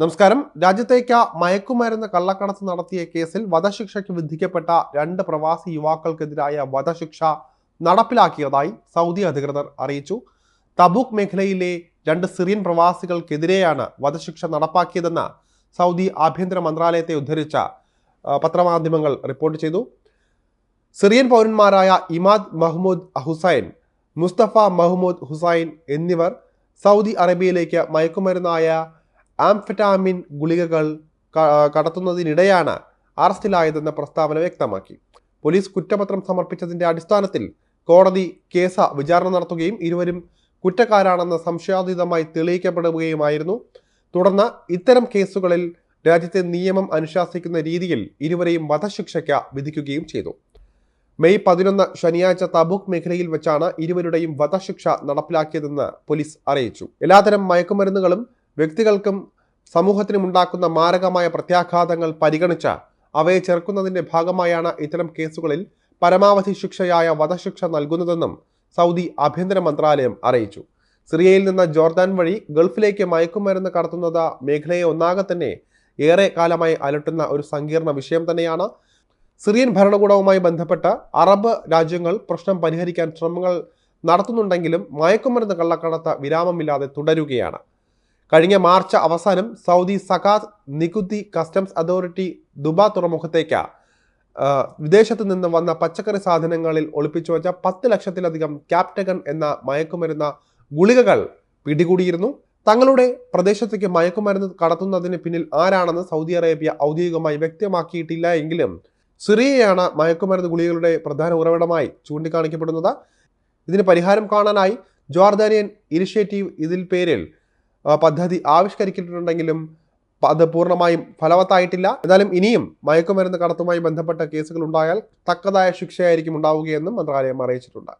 നമസ്കാരം. രാജ്യത്തേക്ക് മയക്കുമരുന്ന് കള്ളക്കടത്ത് നടത്തിയ കേസിൽ വധശിക്ഷയ്ക്ക് വിധിക്കപ്പെട്ട രണ്ട് പ്രവാസി യുവാക്കൾക്കെതിരായ വധശിക്ഷ നടപ്പിലാക്കിയതായി സൗദി അധികൃതർ അറിയിച്ചു. തബൂക്ക് മേഖലയിലെ രണ്ട് സിറിയൻ പ്രവാസികൾക്കെതിരെയാണ് വധശിക്ഷ നടപ്പാക്കിയതെന്ന് സൗദി ആഭ്യന്തര മന്ത്രാലയത്തെ ഉദ്ധരിച്ച പത്രമാധ്യമങ്ങൾ റിപ്പോർട്ട് ചെയ്തു. Syrian പൗരന്മാരായ Imad Mahmoud Hussain Mustafa Mahmoud Hussain എന്നിവർ സൗദി അറേബ്യയിലേക്ക് മയക്കുമരുന്നായ ആംഫെറ്റാമിൻ ഗുളികകൾ കടത്തുന്നതിനിടെയാണ് അറസ്റ്റിലായതെന്ന പ്രസ്താവന വ്യക്തമാക്കി. പോലീസ് കുറ്റപത്രം സമർപ്പിച്ചതിന്റെ അടിസ്ഥാനത്തിൽ കോടതി കേസ വിചാരണ നടത്തുകയും ഇരുവരും കുറ്റക്കാരാണെന്ന് സംശയാതീതമായി തെളിയിക്കപ്പെടുകയുമായിരുന്നു. തുടർന്ന് ഇത്തരം കേസുകളിൽ രാജ്യത്തെ നിയമം അനുശാസിക്കുന്ന രീതിയിൽ ഇരുവരെയും വധശിക്ഷയ്ക്ക് വിധിക്കുകയും ചെയ്തു. മെയ് പതിനൊന്ന് ശനിയാഴ്ച തബൂക്ക് മേഖലയിൽ വെച്ചാണ് ഇരുവരുടെയും വധശിക്ഷ നടപ്പിലാക്കിയതെന്ന് പോലീസ് അറിയിച്ചു. എല്ലാത്തരം മയക്കുമരുന്നുകളും വ്യക്തികൾക്കും സമൂഹത്തിനും ഉണ്ടാക്കുന്ന മാരകമായ പ്രത്യാഘാതങ്ങൾ പരിഗണിച്ച അവയെ ചെറുക്കുന്നതിന്റെ ഭാഗമായാണ് ഇത്തരം കേസുകളിൽ പരമാവധി ശിക്ഷയായ വധശിക്ഷ നൽകുന്നതെന്നും സൗദി ആഭ്യന്തര മന്ത്രാലയം അറിയിച്ചു. സിറിയയിൽ നിന്ന് ജോർദാൻ വഴി ഗൾഫിലേക്ക് മയക്കുമരുന്ന് കടത്തുന്നത് മേഖലയെ ഒന്നാകെ തന്നെ ഏറെ കാലമായി അലട്ടുന്ന ഒരു സങ്കീർണ വിഷയം തന്നെയാണ്. സിറിയൻ ഭരണകൂടവുമായി ബന്ധപ്പെട്ട് അറബ് രാജ്യങ്ങൾ പ്രശ്നം പരിഹരിക്കാൻ ശ്രമങ്ങൾ നടത്തുന്നുണ്ടെങ്കിലും മയക്കുമരുന്ന് കള്ളക്കടത്ത് വിരാമമില്ലാതെ തുടരുകയാണ്. കഴിഞ്ഞ മാർച്ച് അവസാനം സൗദി സകാത്ത് നികുതി കസ്റ്റംസ് അതോറിറ്റി ദുബ തുറമുഖത്തേക്ക് വിദേശത്ത് നിന്ന് വന്ന പച്ചക്കറി സാധനങ്ങളിൽ ഒളിപ്പിച്ചു വെച്ച പത്ത് ലക്ഷത്തിലധികം ക്യാപ്റ്റഗൺ എന്ന മയക്കുമരുന്ന ഗുളികകൾ പിടികൂടിയിരുന്നു. തങ്ങളുടെ പ്രദേശത്തേക്ക് മയക്കുമരുന്ന് കടത്തുന്നതിന് പിന്നിൽ ആരാണെന്ന് സൗദി അറേബ്യ ഔദ്യോഗികമായി വ്യക്തമാക്കിയിട്ടില്ല എങ്കിലും സിറിയയാണ് മയക്കുമരുന്ന് ഗുളികകളുടെ പ്രധാന ഉറവിടമായി ചൂണ്ടിക്കാണിക്കപ്പെടുന്നത്. ഇതിന് പരിഹാരം കാണാനായി ജോർദാനിയൻ ഇനിഷ്യേറ്റീവ് ഇതിൽ പേരിൽ പദ്ധതി ആവിഷ്കരിച്ചിട്ടുണ്ടെങ്കിലും അത് പൂർണമായും ഫലവത്തായിട്ടില്ല. എന്നാലും ഇനിയും മയക്കുമരുന്ന് കടത്തുമായി ബന്ധപ്പെട്ട കേസുകൾ ഉണ്ടായാൽ തക്കതായ ശിക്ഷയായിരിക്കും ഉണ്ടാവുകയെന്നും മന്ത്രാലയം അറിയിച്ചിട്ടുണ്ട്.